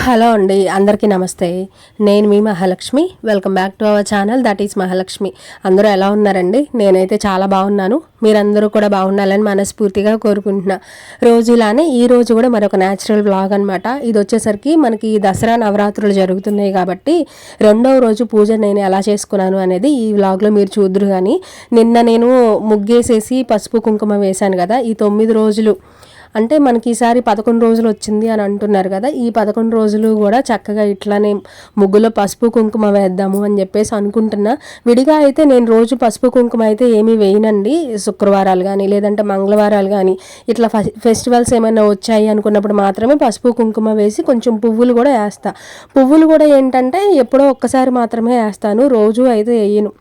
Hello అండి అందరికీ నమస్తే. నేను మీ Mahalakshmi. Welcome back to our channel that is Mahalakshmi. అందరూ ఎలా ఉన్నారండి? నేనైతే చాలా బాగున్నాను. మీరందరూ కూడా బాగుండాలని మనస్ఫూర్తిగా కోరుకుంటున్నా. రోజు ఇలానే ఈ రోజు కూడా మరొక న్యాచురల్ బ్లాగ్ అనమాట ఇది వచ్చేసరికి మనకి ఈ దసరా నవరాత్రులు జరుగుతున్నాయి కాబట్టి రెండవ రోజు పూజ నేను ఎలా చేసుకున్నాను అనేది ఈ వ్లాగ్లో మీరు చూద్దరు కానీ నిన్న నేను ముగ్గేసేసి పసుపు కుంకుమ వేశాను కదా ఈ తొమ్మిది రోజులు అంటే మనకి ఈసారి పదకొండు రోజులు వచ్చింది అని అంటున్నారు కదా ఈ పదకొండు రోజులు కూడా చక్కగా ఇట్లానే ముగ్గులో పసుపు కుంకుమ వేద్దాము అని చెప్పేసి అనుకుంటున్నా. విడిగా అయితే నేను రోజు పసుపు కుంకుమ అయితే ఏమీ వేయనండి శుక్రవారాలు కానీ లేదంటే మంగళవారాలు కానీ ఇట్లా ఫెస్టివల్స్ ఏమైనా వచ్చాయి అనుకున్నప్పుడు మాత్రమే పసుపు కుంకుమ వేసి కొంచెం పువ్వులు కూడా వేస్తా. పువ్వులు కూడా ఏంటంటే ఎప్పుడో ఒక్కసారి మాత్రమే వేస్తాను రోజు అయితే వేయను.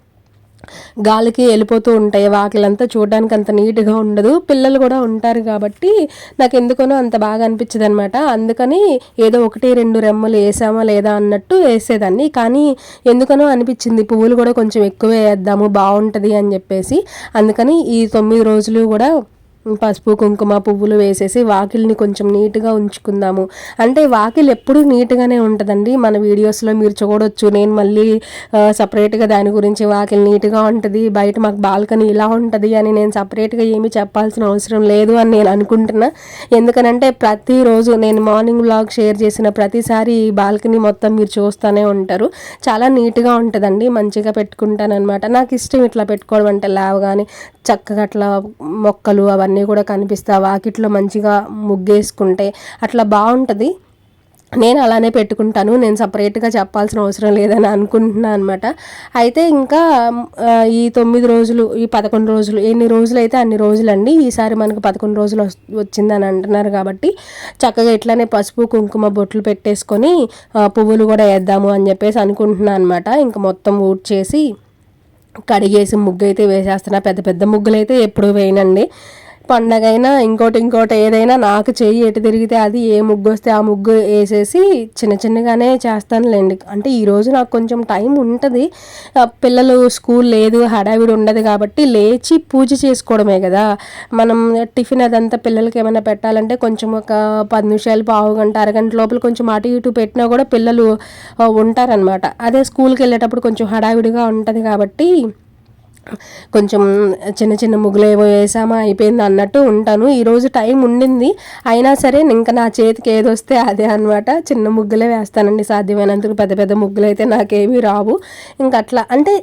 గాలికి వెళ్ళిపోతూ ఉంటాయి. వాకిలంతా చూడడానికి అంత నీట్గా ఉండదు. పిల్లలు కూడా ఉంటారు కాబట్టి నాకు ఎందుకనో అంత బాగా అనిపించదు అనమాట అందుకని ఏదో ఒకటి రెండు రెమ్మలు వేసామా లేదా అన్నట్టు వేసేదాన్ని. కానీ ఎందుకనో అనిపించింది. పువ్వులు కూడా కొంచెం ఎక్కువ వేద్దాము బాగుంటుంది అని చెప్పేసి. అందుకని ఈ తొమ్మిది రోజులు కూడా పసుపు కుంకుమ పువ్వులు వేసేసి వాకిల్ని కొంచెం నీట్గా ఉంచుకుందాము. అంటే వాకిల్ ఎప్పుడు నీట్గానే ఉంటుందండి. మన వీడియోస్లో మీరు చూడొచ్చు. నేను మళ్ళీ సపరేట్గా దాని గురించి వాకిల్ నీట్గా ఉంటుంది బయట మాకు బాల్కనీ ఇలా ఉంటుంది అని నేను సపరేట్గా ఏమీ చెప్పాల్సిన అవసరం లేదు అని నేను అనుకుంటున్నా. ఎందుకనంటే ప్రతిరోజు నేను మార్నింగ్ బ్లాగ్ షేర్ చేసిన ప్రతిసారి ఈ బాల్కనీ మొత్తం మీరు చూస్తూనే ఉంటారు. చాలా నీట్గా ఉంటుందండి. మంచిగా పెట్టుకుంటాను అనమాట నాకు ఇష్టం ఇట్లా పెట్టుకోవడం అంటే కానీ చక్కగా అట్లా మొక్కలు అవన్నీ కూడా కనిపిస్తాయి వాకిట్లో మంచిగా ముగ్గేసుకుంటే అట్లా బాగుంటుంది. నేను అలానే పెట్టుకుంటాను. నేను సపరేట్గా చెప్పాల్సిన అవసరం లేదని అనుకుంటున్నాను అనమాట అయితే ఇంకా ఈ తొమ్మిది రోజులు ఈ పదకొండు రోజులు ఎన్ని రోజులు అయితే అన్ని రోజులండి ఈసారి మనకు పదకొండు రోజులు వచ్చిందని అంటున్నారు కాబట్టి చక్కగా ఇట్లానే పసుపు కుంకుమ బొట్లు పెట్టేసుకొని పువ్వులు కూడా వేద్దాము అని చెప్పేసి అనుకుంటున్నాను అనమాట ఇంకా మొత్తం ఊడ్ చేసి కడిగేసి ముగ్గు అయితే వేసేస్తున్నా. పెద్ద పెద్ద ముగ్గులు అయితే ఎప్పుడు వేయనండి. పండగైనా ఇంకోటి ఇంకోటి ఏదైనా నాకు చెయ్యి ఎటు తిరిగితే అది ఏ ముగ్గు వస్తే ఆ ముగ్గు వేసేసి చిన్న చిన్నగానే చేస్తానులేండి. అంటే ఈరోజు నాకు కొంచెం టైం ఉంటుంది. పిల్లలు స్కూల్ లేదు హడావిడి ఉండదు కాబట్టి లేచి పూజ చేసుకోవడమే కదా. మనం టిఫిన్ అదంతా పిల్లలకి ఏమైనా పెట్టాలంటే కొంచెం ఒక పది నిమిషాలు పావు గంట అరగంట లోపల కొంచెం అటు ఇటు పెట్టినా కూడా పిల్లలు ఉంటారనమాట అదే స్కూల్కి వెళ్ళేటప్పుడు కొంచెం హడావిడిగా ఉంటుంది కాబట్టి కొంచెం చిన్న చిన్న ముగ్గులు వేసామా అయిపోయింది అన్నట్టు ఉంటాను. ఈరోజు టైం ఉండింది. అయినా సరే ఇంకా నా చేతికి ఏది వస్తే అదే అనమాట చిన్న ముగ్గులే వేస్తానండి సాధ్యమైనందుకు పెద్ద పెద్ద ముగ్గులు అయితే నాకేమీ రావు. ఇంకా అట్లా అంటే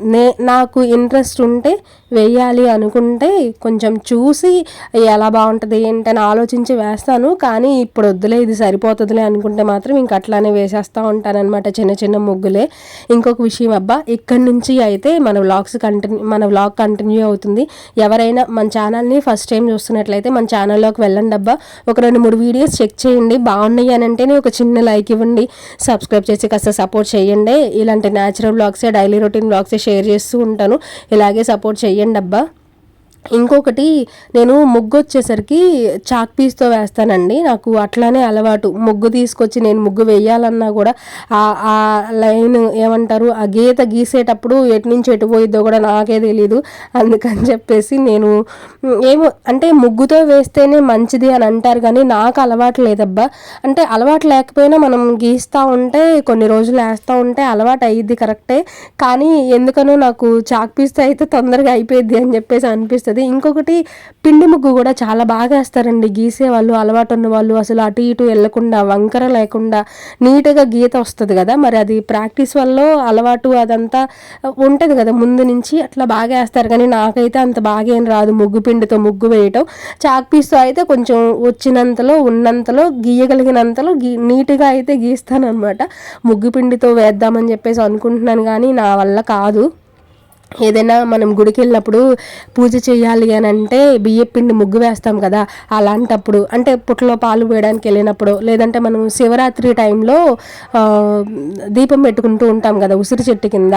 నే నాకు ఇంట్రెస్ట్ ఉంటే వేయాలి అనుకుంటే కొంచెం చూసి ఎలా బాగుంటుంది ఏంటని ఆలోచించి వేస్తాను. కానీ ఇప్పుడు వద్దులే ఇది సరిపోతుందిలే అనుకుంటే మాత్రం ఇంక అట్లానే వేసేస్తూ ఉంటానన్నమాట చిన్న చిన్న ముగ్గులే. ఇంకొక విషయం అబ్బా ఇక్కడి నుంచి అయితే మన వ్లాగ్స్ కంటిన్యూ మన వ్లాగ్ కంటిన్యూ అవుతుంది. ఎవరైనా మన ఛానల్ని ఫస్ట్ టైం చూస్తున్నట్లయితే మన ఛానల్లోకి వెళ్ళండి అబ్బా. ఒక రెండు మూడు వీడియోస్ చెక్ చేయండి. బాగున్నాయి అని అంటేనే ఒక చిన్న లైక్ ఇవ్వండి. సబ్స్క్రైబ్ చేసి కాస్త సపోర్ట్ చేయండి. ఇలాంటి న్యాచురల్ బ్లాగ్సే డైలీ రొటీన్ బ్లాగ్సే షేర్ చేస్తూ ఉంటాను. ఇలాగే సపోర్ట్ చేయండి అబ్బా. ఇంకొకటి నేను ముగ్గు వచ్చేసరికి చాక్ పీస్తో వేస్తానండి. నాకు అట్లానే అలవాటు. ముగ్గు తీసుకొచ్చి నేను ముగ్గు వేయాలన్నా కూడా ఆ లైన్ ఏమంటారు ఆ గీత గీసేటప్పుడు ఎటు నుంచి ఎటు పోయిద్దో కూడా నాకే తెలీదు. అందుకని చెప్పేసి నేను ఏమో అంటే ముగ్గుతో వేస్తేనే మంచిది అని అంటారు కానీ నాకు అలవాటు లేదబ్బా. అంటే అలవాటు లేకపోయినా మనం గీస్తూ ఉంటే కొన్ని రోజులు వేస్తూ ఉంటే అలవాటు అయ్యిద్ది కరెక్టే. కానీ ఎందుకనో నాకు చాక్ పీస్తో అయితే తొందరగా అయిపోయింది అని చెప్పేసి అనిపిస్తుంది. ఉంటుంది. ఇంకొకటి పిండి ముగ్గు కూడా చాలా బాగా వేస్తారండి. గీసే వాళ్ళు అలవాటు ఉన్న వాళ్ళు అసలు అటు ఇటు వెళ్ళకుండా వంకర లేకుండా నీట్గా గీత వస్తుంది కదా. మరి అది ప్రాక్టీస్ వల్ల అలవాటు అదంతా ఉంటుంది కదా. ముందు నుంచి అట్లా బాగా వేస్తారు. కానీ నాకైతే అంత బాగా ఏం రాదు ముగ్గు పిండితో ముగ్గు వేయటం. చాక్ పీస్తో అయితే కొంచెం వచ్చినంతలో ఉన్నంతలో గీయగలిగినంతలో గీ నీట్గా అయితే గీస్తాను అనమాట ముగ్గు పిండితో వేద్దామని చెప్పేసి అనుకుంటున్నాను కానీ నా వల్ల కాదు. ఏదైనా మనం గుడికి వెళ్ళినప్పుడు పూజ చేయాలి అని అంటే బియ్యపిండి ముగ్గు వేస్తాం కదా అలాంటప్పుడు అంటే పుట్టలో పాలు వేయడానికి వెళ్ళినప్పుడు లేదంటే మనం శివరాత్రి టైంలో దీపం పెట్టుకుంటూ ఉంటాం కదా ఉసిరి చెట్టు కింద.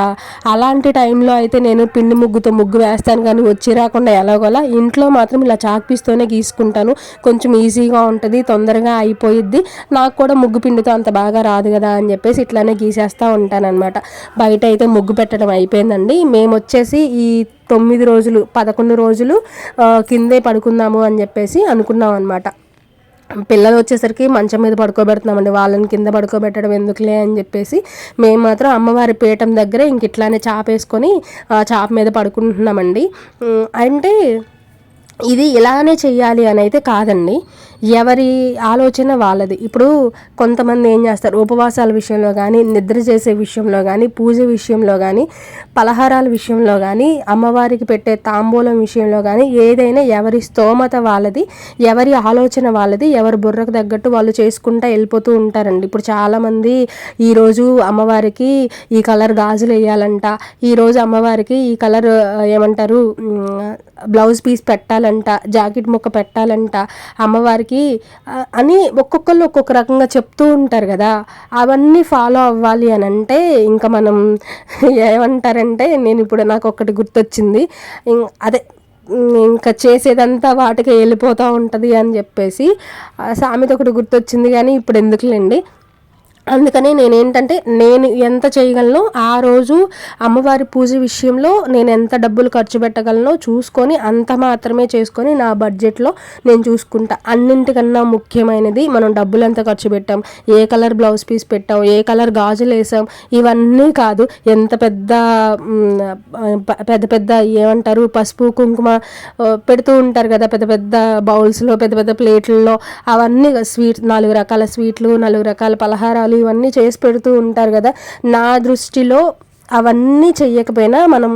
అలాంటి టైంలో అయితే నేను పిండి ముగ్గుతో ముగ్గు వేస్తాను కానీ వచ్చి రాకుండా ఎలాగోలా ఇంట్లో మాత్రం ఇలా చాక్పీస్తోనే గీసుకుంటాను. కొంచెం ఈజీగా ఉంటుంది తొందరగా అయిపోయిద్ది. నాకు కూడా ముగ్గు పిండితో అంత బాగా రాదు కదా అని చెప్పేసి ఇట్లానే గీసేస్తూ ఉంటానన్నమాట. బయట అయితే ముగ్గు పెట్టడం అయిపోయిందండి. మేము వచ్చేసి ఈ తొమ్మిది రోజులు పదకొండు రోజులు కిందే పడుకుందాము అని చెప్పేసి అనుకున్నాం అనమాట పిల్లలు వచ్చేసరికి మంచం మీద పడుకోబెడుతున్నామండి. వాళ్ళని కింద పడుకోబెట్టడం ఎందుకులే అని చెప్పేసి మేము మాత్రం అమ్మవారి పీఠం దగ్గర ఇంక ఇట్లానే చాప వేసుకొని ఆ చాప మీద పడుకుంటున్నామండి. అంటే ఇది ఇలానే చెయ్యాలి అని అయితే కాదండి. ఎవరి ఆలోచన వాళ్ళది. ఇప్పుడు కొంతమంది ఏం చేస్తారు? ఉపవాసాల విషయంలో కానీ నిద్ర చేసే విషయంలో కానీ పూజ విషయంలో కానీ పలహారాల విషయంలో కానీ అమ్మవారికి పెట్టే తాంబూలం విషయంలో కానీ ఏదైనా ఎవరి స్తోమత వాళ్ళది ఎవరి ఆలోచన వాళ్ళది ఎవరి బుర్రకు తగ్గట్టు వాళ్ళు చేసుకుంటా వెళ్ళిపోతూ ఉంటారండి. ఇప్పుడు చాలామంది ఈరోజు అమ్మవారికి ఈ కలర్ గాజులు వేయాలంట. ఈరోజు అమ్మవారికి ఈ కలర్ ఏమంటారు బ్లౌజ్ పీస్ పెట్టాలంట. జాకెట్ ముక్క పెట్టాలంట అమ్మవారికి అని ఒక్కొక్కళ్ళు ఒక్కొక్క రకంగా చెప్తూ ఉంటారు కదా. అవన్నీ ఫాలో అవ్వాలి అని అంటే ఇంకా మనం ఏమంటారంటే నేను ఇప్పుడు నాకు ఒకటి గుర్తొచ్చింది. అదే ఇంకా చేసేదంతా వాటికి వెళ్ళిపోతూ ఉంటుంది అని చెప్పేసి ఆ సామెత ఒకటి గుర్తొచ్చింది కానీ ఇప్పుడు ఎందుకులేండి? అందుకనే నేనేంటంటే నేను ఎంత చేయగలను ఆ రోజు అమ్మవారి పూజ విషయంలో నేను ఎంత డబ్బులు ఖర్చు పెట్టగలనో చూసుకొని అంత మాత్రమే చేసుకొని నా బడ్జెట్లో నేను చూసుకుంటా. అన్నింటికన్నా ముఖ్యమైనది మనం డబ్బులు ఎంత ఖర్చు పెట్టాం ఏ కలర్ బ్లౌజ్ పీస్ పెట్టాం ఏ కలర్ గాజులు వేసాం ఇవన్నీ కాదు. ఎంత పెద్ద పెద్ద పెద్ద ఏమంటారు పసుపు కుంకుమ పెడుతూ ఉంటారు కదా పెద్ద పెద్ద బౌల్స్లో పెద్ద పెద్ద ప్లేట్లలో. అవన్నీ స్వీట్ నాలుగు రకాల స్వీట్లు నాలుగు రకాల పలహారాలు ఇవన్నీ చేసి పెడుతూ ఉంటారు కదా. నా దృష్టిలో అవన్నీ చెయ్యకపోయినా మనం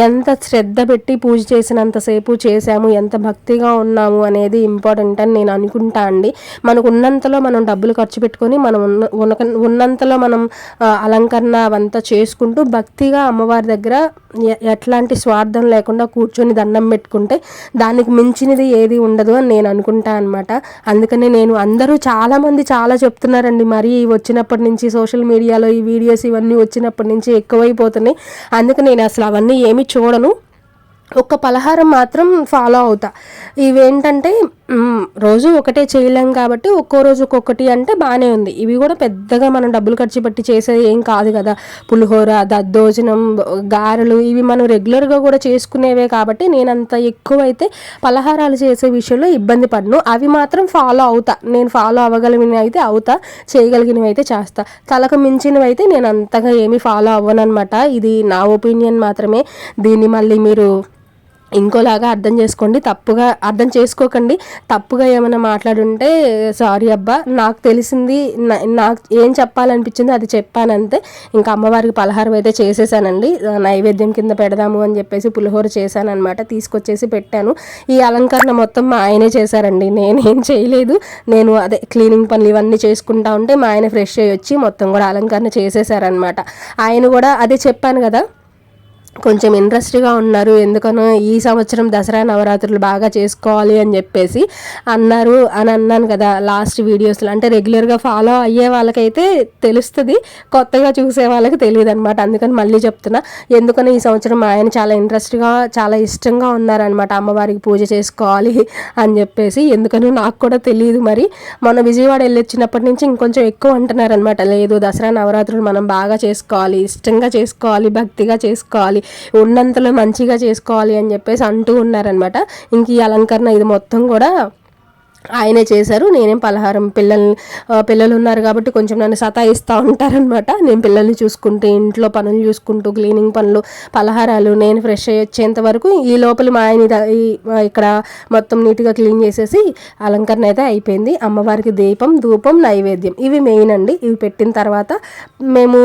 ఎంత శ్రద్ధ పెట్టి పూజ చేసినంతసేపు చేసాము ఎంత భక్తిగా ఉన్నాము అనేది ఇంపార్టెంట్ అని నేను అనుకుంటా అండి. మనకు ఉన్నంతలో మనం డబ్బులు ఖర్చు పెట్టుకొని మనం ఉన్న ఉన్నంతలో మనం అలంకరణ అవంతా చేసుకుంటూ భక్తిగా అమ్మవారి దగ్గర ఎ- ఎట్లాంటి స్వార్థం లేకుండా కూర్చొని దండం పెట్టుకుంటే దానికి మించినది ఏది ఉండదు అని నేను అనుకుంటా అనమాట అందుకనే నేను అందరూ చాలామంది చాలా చెప్తున్నారండి మరి వచ్చినప్పటి నుంచి సోషల్ మీడియాలో ఈ వీడియోస్ ఇవన్నీ వచ్చినప్పటి నుంచి ఎక్కువై ఎక్కువైపోతున్నాయి అందుకే నేను అసలు అవన్నీ ఏమీ చూడను. ఒక్క పలహారం మాత్రం ఫాలో అవుతా. ఇవేంటంటే రోజు ఒకటే చేయలేం కాబట్టి ఒక్కో రోజు ఒక్కొక్కటి అంటే బాగానే ఉంది. ఇవి కూడా పెద్దగా మనం డబ్బులు ఖర్చు పెట్టి చేసేది ఏం కాదు కదా. పులిహోర దద్దోజనం గారెలు ఇవి మనం రెగ్యులర్గా కూడా చేసుకునేవే కాబట్టి నేను అంత ఎక్కువైతే పలహారాలు చేసే విషయంలో ఇబ్బంది పడను. అవి మాత్రం ఫాలో అవుతా. నేను ఫాలో అవ్వగలిగినవి అయితే అవుతా. చేయగలిగినవి అయితే చేస్తా. తలకు మించినవి అయితే నేను అంతగా ఏమీ ఫాలో అవ్వనమాట ఇది నా ఒపీనియన్ మాత్రమే. దీన్ని మళ్ళీ మీరు ఇంకోలాగా అర్థం చేసుకోండి తప్పుగా అర్థం చేసుకోకండి. తప్పుగా ఏమైనా మాట్లాడుంటే సారీ అబ్బా నాకు తెలిసింది నాకు ఏం చెప్పాలనిపించింది అది చెప్పానంతే. ఇంకా అమ్మవారికి పలహారం అయితే చేసేసానండి. నైవేద్యం కింద పెడదాము అని చెప్పేసి పులిహోర చేశానమాట తీసుకొచ్చేసి పెట్టాను. ఈ అలంకరణ మొత్తం మా ఆయనే చేశారండి. నేనేం చేయలేదు. నేను అదే క్లీనింగ్ పనులు ఇవన్నీ చేసుకుంటా ఉంటే మా ఆయన ఫ్రెష్ అయ్యి వచ్చి మొత్తం కూడా అలంకరణ చేసేసారనమాట ఆయన కూడా అదే చెప్పాను కదా కొంచెం ఇంట్రెస్ట్గా ఉన్నారు. ఎందుకనో ఈ సంవత్సరం దసరా నవరాత్రులు బాగా చేసుకోవాలి అని చెప్పేసి అన్నారు అని అన్నాను కదా లాస్ట్ వీడియోస్లో అంటే రెగ్యులర్గా ఫాలో అయ్యే వాళ్ళకైతే తెలుస్తుంది. కొత్తగా చూసే వాళ్ళకి తెలియదు అనమాట అందుకని మళ్ళీ చెప్తున్నా. ఎందుకని ఈ సంవత్సరం ఆయన చాలా ఇంట్రెస్ట్గా చాలా ఇష్టంగా ఉన్నారనమాట అమ్మవారికి పూజ చేసుకోవాలి అని చెప్పేసి. ఎందుకనో నాకు కూడా తెలియదు మరి. మొన్న విజయవాడ వెళ్ళి వచ్చినప్పటి నుంచి ఇంకొంచెం ఎక్కువ అంటున్నారనమాట లేదు దసరా నవరాత్రులు మనం బాగా చేసుకోవాలి ఇష్టంగా చేసుకోవాలి భక్తిగా చేసుకోవాలి. ఉన్నంతలో మంచిగా చేసుకోవాలి అని చెప్పేసి అంటూ ఉన్నారనమాట ఇంక ఈ అలంకరణ ఇది మొత్తం కూడా ఆయనే చేశారు. నేనేం పలహారం పిల్లల్ని పిల్లలు ఉన్నారు కాబట్టి కొంచెం నన్ను సతాయిస్తూ ఉంటారనమాట నేను పిల్లల్ని చూసుకుంటూ ఇంట్లో పనులు చూసుకుంటూ క్లీనింగ్ పనులు పలహారాలు నేను ఫ్రెష్ అయ్యి వచ్చేంత వరకు ఈ లోపల మా ఆయన ఈ ఇక్కడ మొత్తం నీట్గా క్లీన్ చేసేసి అలంకరణ అయితే అయిపోయింది. అమ్మవారికి దీపం ధూపం నైవేద్యం ఇవి మెయిన్ అండి. ఇవి పెట్టిన తర్వాత మేము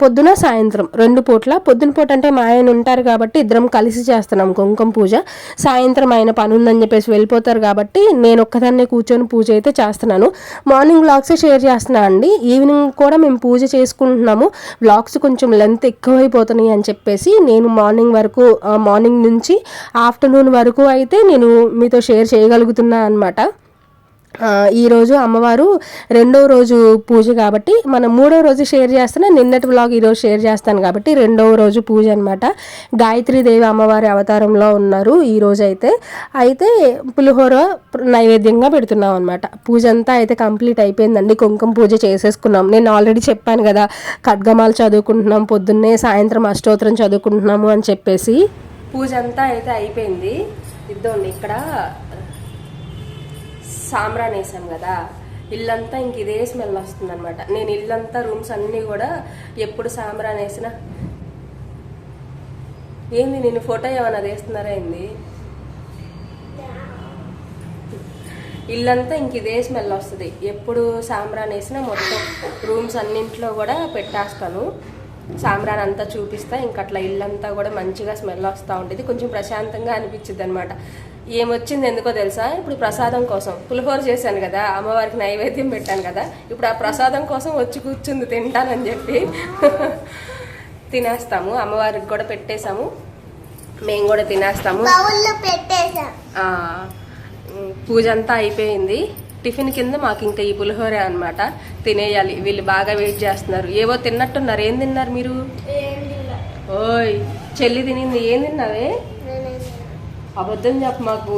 పొద్దున సాయంత్రం రెండు పూట్ల. పొద్దున పూట అంటే మా ఆయన ఉంటారు కాబట్టి ఇద్దరం కలిసి చేస్తున్నాం కుంకుమ పూజ. సాయంత్రం ఆయన పని ఉందని చెప్పేసి వెళ్ళిపోతారు కాబట్టి నేను ఒక్కదాన్నే కూర్చొని పూజ అయితే చేస్తున్నాను. మార్నింగ్ వ్లాగ్స్ షేర్ చేస్తున్నా అండి. ఈవినింగ్ కూడా మేము పూజ చేసుకుంటున్నాము. వ్లాగ్స్ కొంచెం లెంత్ ఎక్కువైపోతున్నాయి అని చెప్పేసి నేను మార్నింగ్ వరకు మార్నింగ్ నుంచి ఆఫ్టర్నూన్ వరకు అయితే నేను మీతో షేర్ చేయగలుగుతున్నా అనమాట ఈరోజు అమ్మవారు రెండవ రోజు పూజ కాబట్టి మనం మూడవ రోజు షేర్ చేస్తున్నా నిన్నటి వ్లాగ్ ఈరోజు షేర్ చేస్తాను కాబట్టి రెండవ రోజు పూజ అనమాట దేవి అమ్మవారి అవతారంలో ఉన్నారు ఈరోజు అయితే. అయితే పులిహోర నైవేద్యంగా పెడుతున్నాం అనమాట పూజ అంతా అయితే కంప్లీట్ అయిపోయిందండి. కుంకుమ పూజ చేసేసుకున్నాం. నేను ఆల్రెడీ చెప్పాను కదా ఖడ్గమాలు చదువుకుంటున్నాం పొద్దున్నే సాయంత్రం అష్టోత్తరం చదువుకుంటున్నాము అని చెప్పేసి. పూజ అంతా అయితే అయిపోయింది. ఇద్దండి ఇక్కడ సాంబ్రాన్ వేసాం కదా. ఇల్లంతా ఇంక ఇదే స్మెల్ వస్తుంది అనమాట నేను ఇల్లంతా రూమ్స్ అన్నీ కూడా ఎప్పుడు సాంబ్రాన్ వేసినా ఏంది నేను ఫోటో ఏమైనా తీస్తున్నారా ఏంది? ఇల్లంతా ఇంక ఇదే స్మెల్ వస్తుంది. ఎప్పుడు సాంబ్రాన్ వేసినా మొత్తం రూమ్స్ అన్నింట్లో కూడా పెట్టేస్తాను. సాంబ్రాన్ అంతా చూపిస్తా ఇంక అట్లా ఇల్లంతా కూడా మంచిగా స్మెల్ వస్తూ ఉంటుంది. కొంచెం ప్రశాంతంగా అనిపించింది అనమాట ఏమొచ్చింది ఎందుకో తెలుసా? ఇప్పుడు ప్రసాదం కోసం. పులిహోర చేశాను కదా అమ్మవారికి నైవేద్యం పెట్టాను కదా ఇప్పుడు ఆ ప్రసాదం కోసం వచ్చి కూర్చుంది తింటానని చెప్పి తినేస్తాము. అమ్మవారికి కూడా పెట్టేశాము. మేము కూడా తినేస్తాము. పూజ అంతా అయిపోయింది. టిఫిన్ కింద మాకు ఇంకా ఈ పులిహోర అన్నమాట. తినేయాలి. వీళ్ళు బాగా వెయిట్ చేస్తున్నారు. ఏవో తిన్నట్టున్నారు. ఏం తిన్నారు మీరు? ఓయ్ చెల్లి తినింది. ఏం తిన్నావే? అబద్ధం చెప్పు మాకు.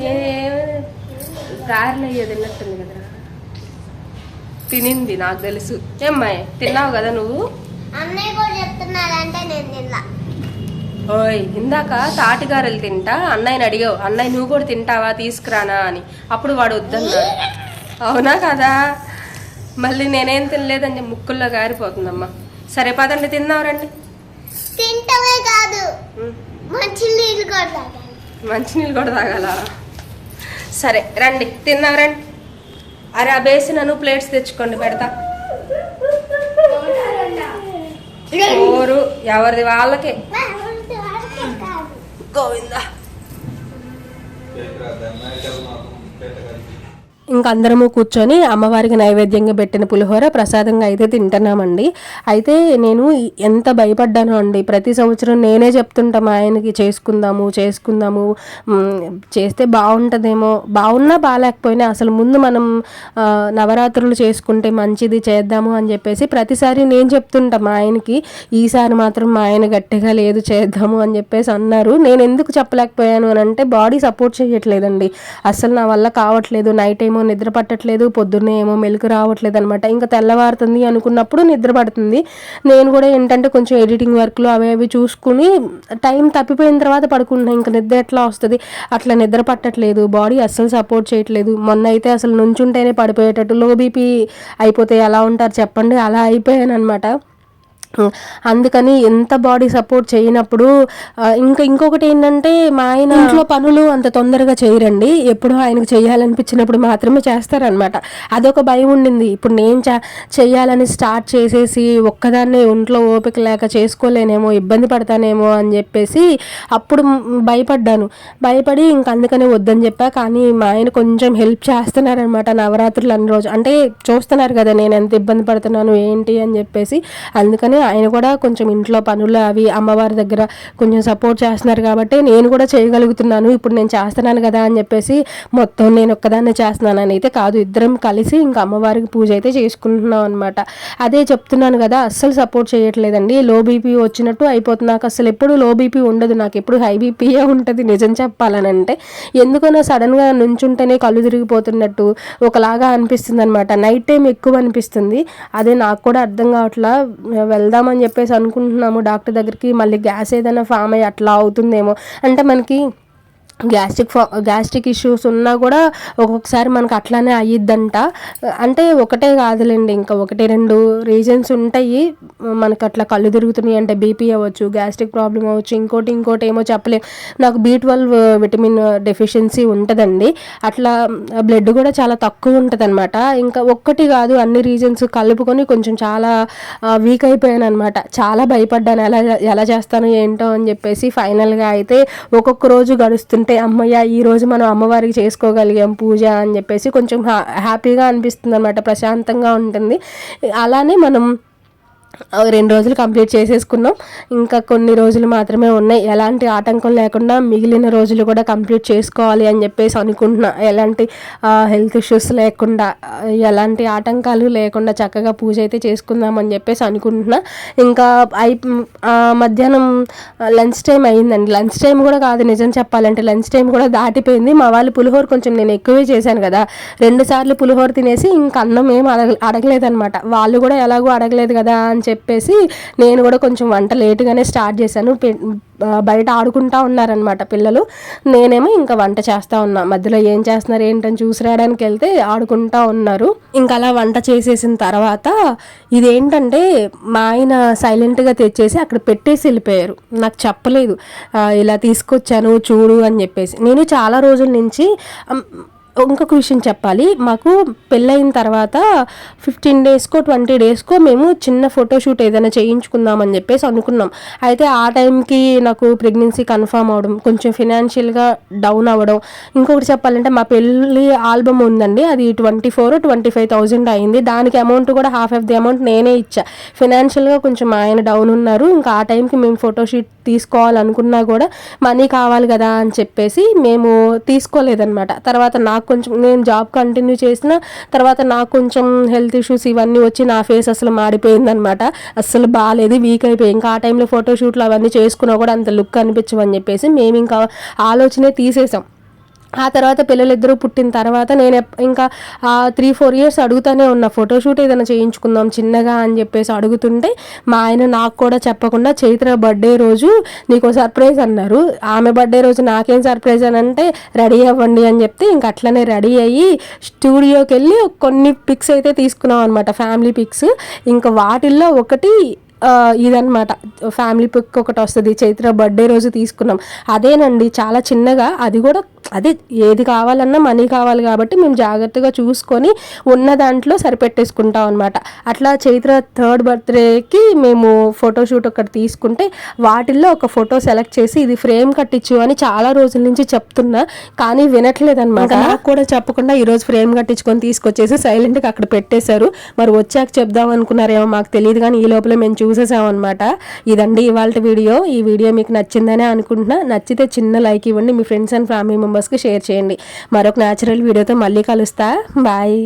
ఏ గారెలు అయ్యే తిన్నట్టుంది కదరా. తినింది నాకు తెలుసు. ఏమ్మాయి తిన్నావు కదా నువ్వు? ఓయ్ ఇందాక తాటిగారెలు తింటా అన్నయ్యని అడిగావు. అన్నయ్య నువ్వు కూడా తింటావా? తీసుకురానా అని. అప్పుడు వాడు వద్దన్నాడు అవునా కదా? మళ్ళీ నేనేం తినలేదని ముక్కుల్లో గారిపోతుందమ్మా. సరే పదండి తిందాం రండి. తింటమే కాదు. ఉమ్, మంచి నీళ్ళు కూడా తాగాలి. మంచినీళ్ళు కూడా తాగాల? సరే రండి. తిందాం రండి. అరే ఆ బేసిన్ ప్లేట్స్ తెచ్చుకోండి పెడతా. ఓరు ఎవరిది? వాళ్ళకే. గోవిందా. ఇంకా అందరము కూర్చొని అమ్మవారికి నైవేద్యంగా పెట్టిన పులిహోర ప్రసాదంగా అయితే తింటున్నామండి. అయితే నేను ఎంత భయపడ్డాను అండి. ప్రతి సంవత్సరం నేనే చెప్తుంటా మా ఆయనకి చేసుకుందాము చేసుకుందాము చేస్తే బాగుంటుందేమో. బాగున్నా బాగాలేకపోయినా అసలు ముందు మనం నవరాత్రులు చేసుకుంటే మంచిది చేద్దాము అని చెప్పేసి ప్రతిసారి నేను చెప్తుంటా మా ఆయనకి ఈసారి మాత్రం మా ఆయన గట్టిగా లేదు చేద్దాము అని చెప్పేసి అన్నారు. నేను ఎందుకు చెప్పలేకపోయాను అని అంటే బాడీ సపోర్ట్ చేయట్లేదండి. అసలు నా వల్ల కావట్లేదు. నైట్ టైం ఏమో నిద్ర పట్టట్లేదు పొద్దున్నే ఏమో మెలకు రావట్లేదు అనమాట ఇంకా తెల్లవారుతుంది అనుకున్నప్పుడు నిద్ర పడుతుంది. నేను కూడా ఏంటంటే కొంచెం ఎడిటింగ్ వర్క్లు అవి అవి చూసుకుని టైం తప్పిపోయిన తర్వాత పడుకుంటున్నా. ఇంకా నిద్ర ఎట్లా వస్తుంది? అట్లా నిద్ర పట్టట్లేదు. బాడీ అస్సలు సపోర్ట్ చేయట్లేదు. మొన్న అయితే అసలు నుంచుంటేనే పడిపోయేటట్టు. లో బీపీ అయిపోతే ఎలా ఉంటారు చెప్పండి? అలా అయిపోయాను అనమాట అందుకని ఎంత బాడీ సపోర్ట్ చేయనప్పుడు ఇంకా ఇంకొకటి ఏంటంటే మా ఆయన ఇంట్లో పనులు అంత తొందరగా చేయరండి. ఎప్పుడు ఆయనకు చేయాలనిపించినప్పుడు మాత్రమే చేస్తారనమాట అదొక భయం ఉండింది. ఇప్పుడు నేను చే చేయాలని స్టార్ట్ చేసేసి ఒక్కదాన్నే ఒంట్లో ఓపిక లేక చేసుకోలేనేమో ఇబ్బంది పడతానేమో అని చెప్పేసి అప్పుడు భయపడ్డాను. భయపడి ఇంక అందుకనే వద్దని చెప్పా. కానీ మా ఆయన కొంచెం హెల్ప్ చేస్తున్నారనమాట నవరాత్రులు అన్ని రోజు. అంటే చూస్తున్నారు కదా నేను ఎంత ఇబ్బంది పడుతున్నాను ఏంటి అని చెప్పేసి. అందుకని ఆయన కూడా కొంచెం ఇంట్లో పనులు అవి అమ్మవారి దగ్గర కొంచెం సపోర్ట్ చేస్తున్నారు కాబట్టి నేను కూడా చేయగలుగుతున్నాను. ఇప్పుడు నేను చేస్తున్నాను కదా అని చెప్పేసి మొత్తం నేను ఒక్కదాన్నే చేస్తున్నాను అని అయితే కాదు. ఇద్దరం కలిసి ఇంకా అమ్మవారికి పూజ అయితే చేసుకుంటున్నాం అనమాట అదే చెప్తున్నాను కదా అస్సలు సపోర్ట్ చేయట్లేదండి. లో బీపీ వచ్చినట్టు అయిపోతుంది. నాకు అసలు ఎప్పుడు లో బీపీ ఉండదు. నాకు ఎప్పుడు హై బీపీయే ఉంటుంది నిజం చెప్పాలని అంటే ఎందుకనో సడన్గా నుంచుంటేనే కళ్ళు తిరిగిపోతున్నట్టు ఒకలాగా అనిపిస్తుంది అనమాట నైట్ టైం ఎక్కువ అనిపిస్తుంది. అదే నాకు కూడా అర్థం కావట్లా. వెళ్దామని చెప్పేసి అనుకుంటున్నాము. డాక్టర్ దగ్గరికి మళ్ళీ గ్యాస్ ఏదైనా ఫామ్ అయ్యి అట్లా అవుతుందేమో. అంటే మనకి గ్యాస్ట్రిక్ ఫా గ్యాస్ట్రిక్ ఇష్యూస్ ఉన్నా కూడా ఒక్కొక్కసారి మనకు అట్లానే అయ్యిద్దంట అంటే ఒకటే కాదులేండి ఇంకా ఒకటి రెండు రీజన్స్ ఉంటాయి. మనకు అట్లా కళ్ళు తిరుగుతున్నాయి అంటే బీపీ అవ్వచ్చు గ్యాస్ట్రిక్ ప్రాబ్లం అవ్వచ్చు ఇంకోటి ఇంకోటి ఏమో చెప్పలేం. నాకు బీ ట్వెల్వ్ విటమిన్ డెఫిషియన్సీ ఉంటుందండి. అట్లా బ్లడ్ కూడా చాలా తక్కువ ఉంటుంది అనమాట ఇంకా ఒక్కటి కాదు అన్ని రీజన్స్ కలుపుకొని కొంచెం చాలా వీక్ అయిపోయాను అనమాట చాలా భయపడ్డాను ఎలా ఎలా చేస్తాను ఏంటో అని చెప్పేసి ఫైనల్గా అయితే ఒక్కొక్క రోజు గడుస్తుంటే అమ్మయ్య ఈరోజు మనం అమ్మవారికి చేసుకోగలిగాం పూజ అని చెప్పేసి కొంచెం హ్యా హ్యాపీగా అనిపిస్తుంది అనమాట ప్రశాంతంగా ఉంటుంది. అలానే మనం రెండు రోజులు కంప్లీట్ చేసేసుకున్నాం. ఇంకా కొన్ని రోజులు మాత్రమే ఉన్నాయి. ఎలాంటి ఆటంకం లేకుండా మిగిలిన రోజులు కూడా కంప్లీట్ చేసుకోవాలి అని చెప్పేసి అనుకుంటున్నా. ఎలాంటి హెల్త్ ఇష్యూస్ లేకుండా ఎలాంటి ఆటంకాలు లేకుండా చక్కగా పూజ అయితే చేసుకుందాం అని చెప్పేసి అనుకుంటున్నా. ఇంకా అయి మధ్యాహ్నం లంచ్ టైం అయిందండి. లంచ్ టైం కూడా కాదు నిజం చెప్పాలంటే లంచ్ టైం కూడా దాటిపోయింది. మా వాళ్ళు పులిహోర కొంచెం నేను ఎక్కువే చేశాను కదా. రెండు సార్లు పులిహోర తినేసి ఇంకా అన్నం ఏం అడగ అడగలేదనమాట వాళ్ళు కూడా ఎలాగో అడగలేదు కదా అని చెప్పేసి నేను కూడా కొంచెం వంట లేటుగానే స్టార్ట్ చేశాను. బయట ఆడుకుంటా ఉన్నారనమాట పిల్లలు. నేనేమో ఇంకా వంట చేస్తూ ఉన్నా. మధ్యలో ఏం చేస్తున్నారు ఏంటని చూసి రావడానికి వెళ్తే ఆడుకుంటా ఉన్నారు. ఇంకా అలా వంట చేసేసిన తర్వాత ఇదేంటంటే మా ఆయన సైలెంట్గా తెచ్చేసి అక్కడ పెట్టేసి వెళ్ళిపోయారు. నాకు చెప్పలేదు. ఇలా తీసుకొచ్చాను చూడు అని చెప్పేసి. నేను చాలా రోజుల నుంచి ఇంకొక విషయం చెప్పాలి. మాకు పెళ్ళయిన తర్వాత ఫిఫ్టీన్ డేస్కో ట్వంటీ డేస్కో మేము చిన్న ఫోటోషూట్ ఏదైనా చేయించుకుందామని చెప్పేసి అనుకున్నాం. అయితే ఆ టైంకి నాకు ప్రెగ్నెన్సీ కన్ఫర్మ్ అవడం కొంచెం ఫినాన్షియల్గా డౌన్ అవ్వడం. ఇంకొకటి చెప్పాలంటే మా పెళ్ళి ఆల్బమ్ ఉందండి. అది twenty four twenty five thousand అయింది. దానికి అమౌంట్ కూడా హాఫ్ ఆఫ్ ది అమౌంట్ నేనే ఇచ్చా. ఫినాన్షియల్గా కొంచెం ఆయన డౌన్ ఉన్నారు. ఇంకా ఆ టైంకి మేము ఫోటోషూట్ తీసుకోవాలనుకున్నా కూడా మనీ కావాలి కదా అని చెప్పేసి మేము తీసుకోలేదన్నమాట. తర్వాత నాకు కొంచెం నేను జాబ్ కంటిన్యూ చేసిన తర్వాత నాకు కొంచెం హెల్త్ ఇష్యూస్ ఇవన్నీ వచ్చి నా ఫేస్ అసలు మాడిపోయిందనమాట అస్సలు బాగాలేదు వీక్ అయిపోయి. ఇంకా ఆ టైంలో ఫోటోషూట్లు అవన్నీ చేసుకున్నా కూడా అంత లుక్ అనిపించమని చెప్పేసి మేము ఇంకా ఆలోచనే తీసేసాం. ఆ తర్వాత పిల్లలిద్దరూ పుట్టిన తర్వాత నేను ఇంకా ఆ త్రీ ఫోర్ ఇయర్స్ అడుగుతానే ఉన్నా ఫోటోషూట్ ఏదైనా చేయించుకుందాం చిన్నగా అని చెప్పేసి అడుగుతుంటే మా ఆయన నాకు కూడా చెప్పకుండా చైత్ర బర్త్డే రోజు నీకు సర్ప్రైజ్ అన్నారు. ఆమె బర్త్డే రోజు నాకేం సర్ప్రైజ్ అని అంటే రెడీ అవ్వండి అని చెప్తే ఇంక అట్లనే రెడీ అయ్యి స్టూడియోకి వెళ్ళి కొన్ని పిక్స్ అయితే తీసుకున్నాం అనమాట ఫ్యామిలీ పిక్స్ ఇంకా వాటిల్లో ఒకటి ఇదనమాట ఫ్యామిలీ పిక్ ఒకటి వస్తుంది చైత్ర బర్త్డే రోజు తీసుకున్నాం. అదేనండి చాలా చిన్నగా అది కూడా అదే ఏది కావాలన్నా మనీ కావాలి కాబట్టి మేము జాగ్రత్తగా చూసుకొని ఉన్న దాంట్లో సరిపెట్టేసుకుంటాం అనమాట అట్లా చైత్ర థర్డ్ బర్త్డేకి మేము ఫోటోషూట్ ఒకటి తీసుకుంటే వాటిల్లో ఒక ఫోటో సెలెక్ట్ చేసి ఇది ఫ్రేమ్ కట్టించు అని చాలా రోజుల నుంచి చెప్తున్నా కానీ వినట్లేదు అనమాట నాకు కూడా చెప్పకుండా ఈరోజు ఫ్రేమ్ కట్టించుకొని తీసుకొచ్చేసి సైలెంట్గా అక్కడ పెట్టేశారు. మరి వచ్చాక చెప్దాం అనుకున్నారేమో మాకు తెలియదు కానీ ఈ లోపల మేము చూసేసామన్నమాట అనమాట ఇదండి ఇవాళ వీడియో. ఈ వీడియో మీకు నచ్చిందనే అనుకుంటున్నా. నచ్చితే చిన్న లైక్ ఇవ్వండి. మీ ఫ్రెండ్స్ అండ్ ఫ్యామిలీ మెంబర్స్కి షేర్ చేయండి. మరొక న్యాచురల్ వీడియోతో మళ్ళీ కలుస్తా. బాయ్.